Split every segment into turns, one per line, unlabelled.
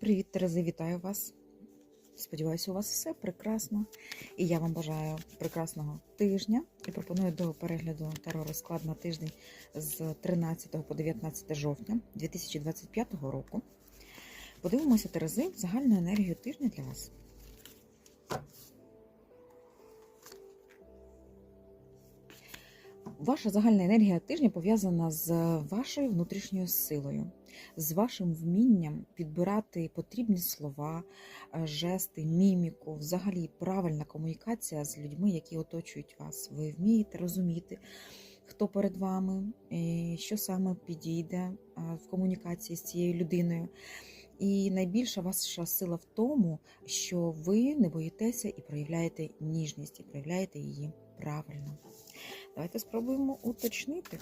Привіт, Терези, вітаю вас. Сподіваюся, у вас все прекрасно. І я вам бажаю прекрасного тижня і пропоную до перегляду таро розклад на тиждень з 13 по 19 жовтня 2025 року. Подивимося, Терези, загальну енергію тижня для вас. Ваша загальна енергія тижня пов'язана з вашою внутрішньою силою, з вашим вмінням підбирати потрібні слова, е, жести, міміку, взагалі правильна комунікація з людьми, які оточують вас. Ви вмієте розуміти, хто перед вами, що саме підійде е, в комунікації з цією людиною. І найбільша ваша сила в тому, що ви не боїтеся і проявляєте ніжність, і проявляєте її правильно. Давайте спробуємо уточнити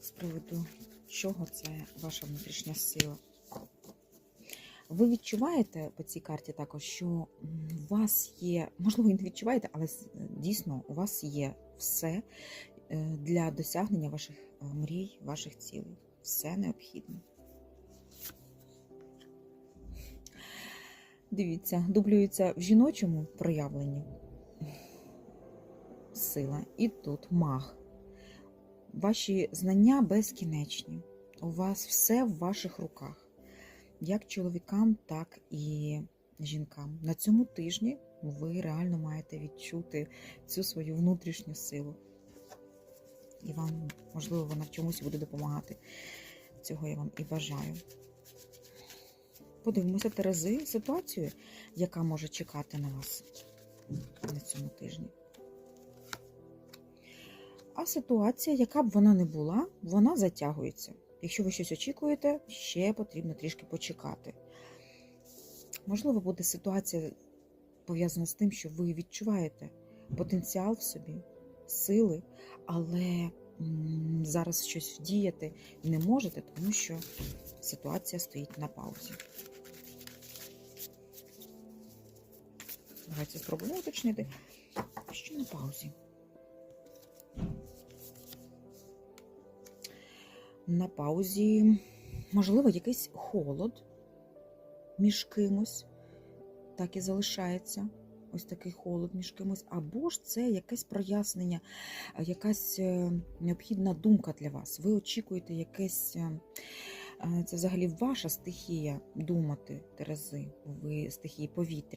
з приводу чого це ваша внутрішня сила. Ви відчуваєте по цій карті також, що у вас є, можливо, і не відчуваєте, але дійсно у вас є все е, для досягнення ваших е, мрій, ваших цілей. Все необхідне. Дивіться, дублюється в жіночому проявленні сила. І тут маг. Ваші знання безкінечні. У вас все в ваших руках, як чоловікам, так і жінкам. На цьому тижні ви реально маєте відчути цю свою внутрішню силу. І вам, можливо, вона в чомусь буде допомагати. Цього я вам і бажаю. Подивимося Терези ситуацію, яка може чекати на вас на цьому тижні. А ситуація, яка б вона не була, вона затягується. Якщо ви щось очікуєте, ще потрібно трішки почекати. Можливо, буде ситуація пов'язана з тим, що ви відчуваєте потенціал в собі, сили, але зараз щось вдіяти не можете, тому що ситуація стоїть на паузі. Давайте спробуємо уточнити, що на паузі. На паузі, можливо, якийсь холод між кимось, так і залишається. Ось такий холод між кимось, або ж це якесь прояснення, е, якась е, необхідна думка для вас. Ви очікуєте якесь, е, це взагалі ваша стихія думати, Терези, ви стихії повітря.